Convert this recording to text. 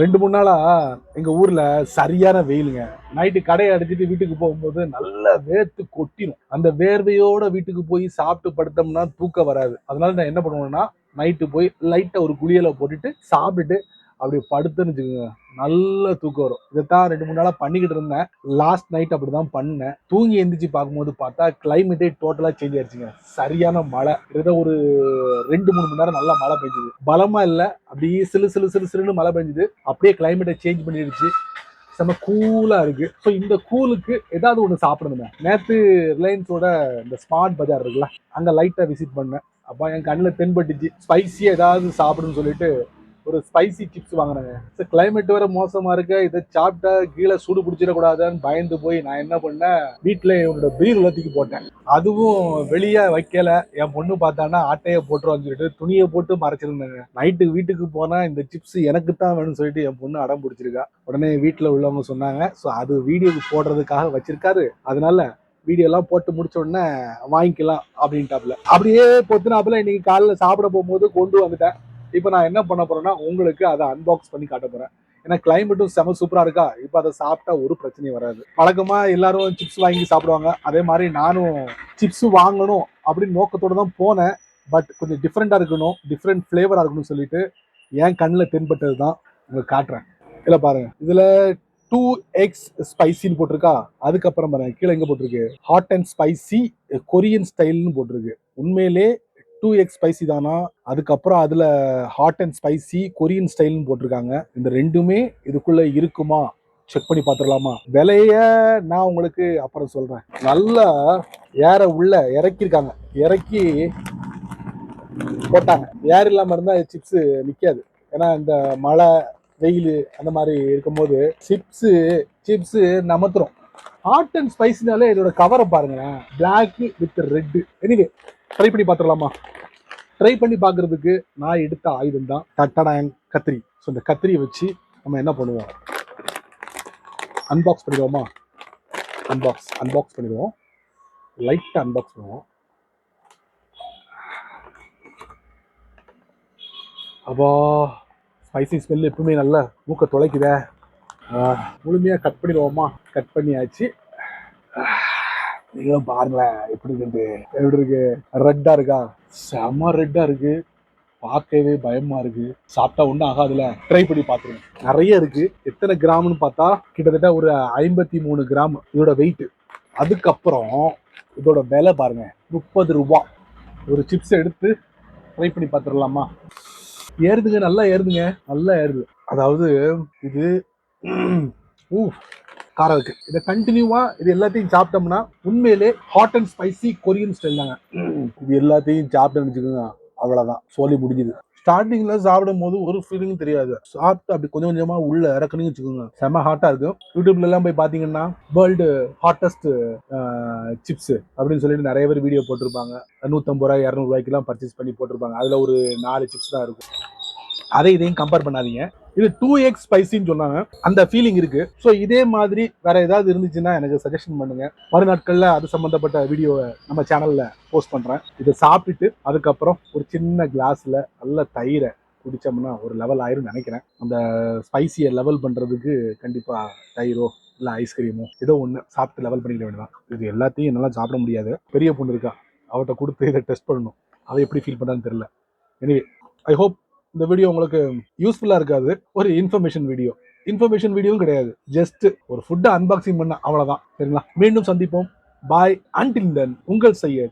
ரெண்டு மூணு நாளா எங்க ஊர்ல சரியான வெயிலுங்க. நைட்டு கடையை அடைச்சிட்டு வீட்டுக்கு போகும்போது நல்லா வேர்த்து கொட்டிடும் அந்த வேர்வையோட வீட்டுக்கு போய் சாப்பிட்டு படுத்தோம்னா தூக்கம் வராது. அதனால நான் என்ன பண்ணுவேன்னா நைட்டு போய் லைட்டா ஒரு குளியலை போட்டுட்டு சாப்பிட்டுட்டு அப்படி படுத்துன்னு வச்சுக்கோங்க. நல்ல தூக்கம் வரும். இதைத்தான் ரெண்டு மூணு நாளா பண்ணிக்கிட்டு இருந்தேன். லாஸ்ட் நைட் அப்படிதான் பண்ணேன். தூங்கி எந்திரிச்சு பார்க்கும்போது பார்த்தா கிளைமேட்டே டோட்டலா சேஞ்ச் ஆயிடுச்சுங்க. சரியான மழை. கிட்டத்தட்ட ஒரு ரெண்டு மூணு மணி நேரம் நல்லா மழை பெஞ்சுது. பலமா இல்லை. அப்படியே சிலு சிலு சிலு சிலுன்னு மழை பெஞ்சுது. அப்படியே கிளைமேட்டை சேஞ்ச் பண்ணிடுச்சு. செம்ம கூலாக இருக்குது ஸோ இந்த கூலுக்கு ஏதாவது ஒன்று சாப்பிடணுமே. நேற்று ரிலையன்ஸோட இந்த ஸ்மார்ட் பஜார் இருக்குல்ல அங்கே லைட்டாக விசிட் பண்ணேன். அப்போ என் கண்ணில் தென்பட்டுச்சு. ஸ்பைஸியாக ஏதாவது சாப்பிடுன்னு சொல்லிட்டு ஒரு ஸ்பைசி சிப்ஸ் வாங்கினாங்க. ஸோ கிளைமேட் வேற மோசமா இருக்கு. இதை சாப்பிட்டா கீழே சூடு பிடிச்சிடக்கூடாதுன்னு பயந்து போய் நான் என்ன பண்ணேன்? வீட்டில் என்னோட பீர் உள்ளத்துக்கு போட்டேன். அதுவும் வெளியே வைக்கல. என் பொண்ணு பார்த்தான்னா ஆட்டையை போட்டுருவான்னு சொல்லிட்டு துணியை போட்டு மறைச்சிருந்தாங்க. நைட்டு வீட்டுக்கு போனா இந்த சிப்ஸ் எனக்கு தான் வேணும்னு சொல்லிட்டு என் பொண்ணு அடம் பிடிச்சிருக்கா. உடனே வீட்டில் உள்ளவங்க சொன்னாங்க ஸோ அது வீடியோக்கு போடுறதுக்காக வச்சிருக்காரு. அதனால வீடியோலாம் போட்டு முடிச்ச உடனே வாங்கிக்கலாம் அப்படின்ட்டாப்புல. அப்படியே பொத்துனாப்புல. இன்னைக்கு காலையில் சாப்பிட போகும்போது கொண்டு வந்துட்டேன். இப்போ நான் என்ன பண்ண போறேன்னா உங்களுக்கு அதை அன்பாக்ஸ் பண்ணி காட்ட போறேன். ஏன்னா கிளைமேட்டும் செம சூப்பரா இருக்கா? இப்போ அதை சாப்பிட்டா ஒரு பிரச்சனையும் வராது. வழக்கமா எல்லாரும் சிப்ஸ் வாங்கி சாப்பிடுவாங்க. அதே மாதிரி நானும் சிப்ஸ் வாங்கணும் அப்படின்னு நோக்கத்தோட தான் போனேன். பட் கொஞ்சம் டிஃப்ரெண்டா இருக்கணும் டிஃப்ரெண்ட் ஃப்ளேவரா இருக்கணும்னு சொல்லிட்டு என் கண்ணில் தென்பட்டது தான் உங்களுக்கு காட்டுறேன். இல்லை பாருங்க. இதில் டூ எக்ஸ் ஸ்பைசின்னு போட்டிருக்கா? அதுக்கப்புறம் பாருங்க கீழே எங்கே போட்டிருக்கு? ஹாட் அண்ட் ஸ்பைசி கொரியன் ஸ்டைல்னு போட்டிருக்கு. உண்மையிலே டூ எக்ஸ் ஸ்பைசி தானா? அதுக்கப்புறம் அதில் ஹாட் அண்ட் ஸ்பைசி கொரியன் ஸ்டைல்னு போட்டிருக்காங்க. இந்த ரெண்டுமே இதுக்குள்ள இருக்குமா? செக் பண்ணி பார்த்துடலாமா? விலைய நான் உங்களுக்கு அப்புறம் சொல்கிறேன் நல்லா ஏற உள்ள இறக்கிருக்காங்க இறக்கி போட்டாங்க. ஏர் இல்லாமல் இருந்தால் சிப்ஸு நிற்காது ஏன்னா இந்த மழை வெயில் அந்த மாதிரி இருக்கும்போது சிப்ஸு சிப்ஸு நமத்துறோம் ஹாட் அண்ட் ஸ்பைசினாலே இதோட கவரை பாருங்களேன். Black with red anyway try பண்ணி பார்த்துடலாமா? ட்ரை பண்ணி பார்க்கறதுக்கு நான் எடுத்த ஆயுதம் தான் தட்டடாயன் கத்திரி. ஸோ இந்த கத்திரியை வச்சு நம்ம என்ன பண்ணுவோம்? அன்பாக்ஸ் பண்ணிடுவோமா? அன்பாக்ஸ் அன்பாக்ஸ் பண்ணிடுவோம். லைட்டாக அன்பாக்ஸ் பண்ணுவோம். அப்பா ஸ்பைசி ஸ்மெல் எப்பவுமே நல்லா மூக்க தொலைக்குதே. முழுமையாக கட் பண்ணிடுவோமா? கட் பண்ணியாச்சு. நீங்களும் பாருங்களேன் எப்படி இருக்கு? எப்படி இருக்கு? ரெட்டா இருக்கா? செம ரெட்டா இருக்கு. பார்க்கவே பயமா இருக்கு. சாப்பிட்டா ஒன்றும் ஆகாதுல. ட்ரை பண்ணி பார்த்துருங்க. நிறைய இருக்கு. எத்தனை கிராம்னு பார்த்தா கிட்டத்தட்ட ஒரு ஐம்பத்தி மூணு கிராம் இதோட வெயிட் அதுக்கப்புறம் இதோட விலை பாருங்க. முப்பது ரூபா. ஒரு சிப்ஸ் எடுத்து ட்ரை பண்ணி பார்த்துடலாமா? ஏறுதுங்க நல்லா ஏறுதுங்க. நல்லா ஏறுது. அதாவது இது ஊ கார இருக்கு இதை கண்டினியூவா இது எல்லாத்தையும் சாப்பிட்டோம்னா உண்மையிலே hot and spicy Korean style தாங்க. இது எல்லாத்தையும் சாப்பிட்டேன்னு வச்சுக்கோங்க அவ்வளவுதான். சொல்லி முடிஞ்சுது. ஸ்டார்டிங்ல சாப்பிடும் போது ஒரு ஃபீலிங் தெரியாது. சாப்பிட்டு அப்படி கொஞ்சம் கொஞ்சமா உள்ள இறக்கணும்னு வச்சுக்கோங்க. செம ஹாட்டா இருக்கும். யூடியூப்ல எல்லாம் போய் பாத்தீங்கன்னா வேர்ல்டு ஹாட்டஸ்ட் சிப்ஸ் அப்படின்னு சொல்லிட்டு நிறைய பேர் வீடியோ போட்டிருப்பாங்க. நூற்றம்பது ரூபாய் இரநூறுவாய்க்கெல்லாம் பர்ச்சேஸ் பண்ணி போட்டிருப்பாங்க. அதில் ஒரு நாலு சிப்ஸ் தான் இருக்கும். அதை இதையும் கம்பேர் பண்ணாதீங்க. இது டூ எக்ஸ் ஸ்பைசின்னு சொன்னாங்க. அந்த ஃபீலிங் இருக்கு. ஸோ இதே மாதிரி வேற ஏதாவது இருந்துச்சுன்னா எனக்கு சஜஷன் பண்ணுங்க. மறுநாட்களில் அது சம்மந்தப்பட்ட வீடியோவை நம்ம சேனல்ல போஸ்ட் பண்றேன். இதை சாப்பிட்டுட்டு அதுக்கப்புறம் ஒரு சின்ன கிளாஸ்ல நல்ல தயிரை குடிச்சோம்னா ஒரு லெவல் ஆயிரும் நினைக்கிறேன். அந்த ஸ்பைசியை லெவல் பண்றதுக்கு கண்டிப்பா தயிரோ இல்லை ஐஸ்கிரீமோ ஏதோ ஒன்று சாப்பிட்டு லெவல் பண்ணிக்க வேண்டியதான் இது எல்லாத்தையும் என்னால் சாப்பிட முடியாது. பெரிய பொண்ணு இருக்கா. அவட்ட கொடுத்து இதை டெஸ்ட் பண்ணணும். அதை எப்படி ஃபீல் பண்ணான்னு தெரியல. எனிவே ஐ ஹோப் இந்த வீடியோ உங்களுக்கு யூஸ்ஃபுல்லாக இருக்காது. ஒரு இன்ஃபர்மேஷன் வீடியோ இன்ஃபர்மேஷன் வீடியோவும் கிடையாது. ஜஸ்ட் ஒரு ஃபுட்டை அன்பாக்சிங் பண்ண அவ்வளோதான் சரிங்களா? மீண்டும் சந்திப்போம். பாய் அன்டில் தென் உங்கள் செய்ய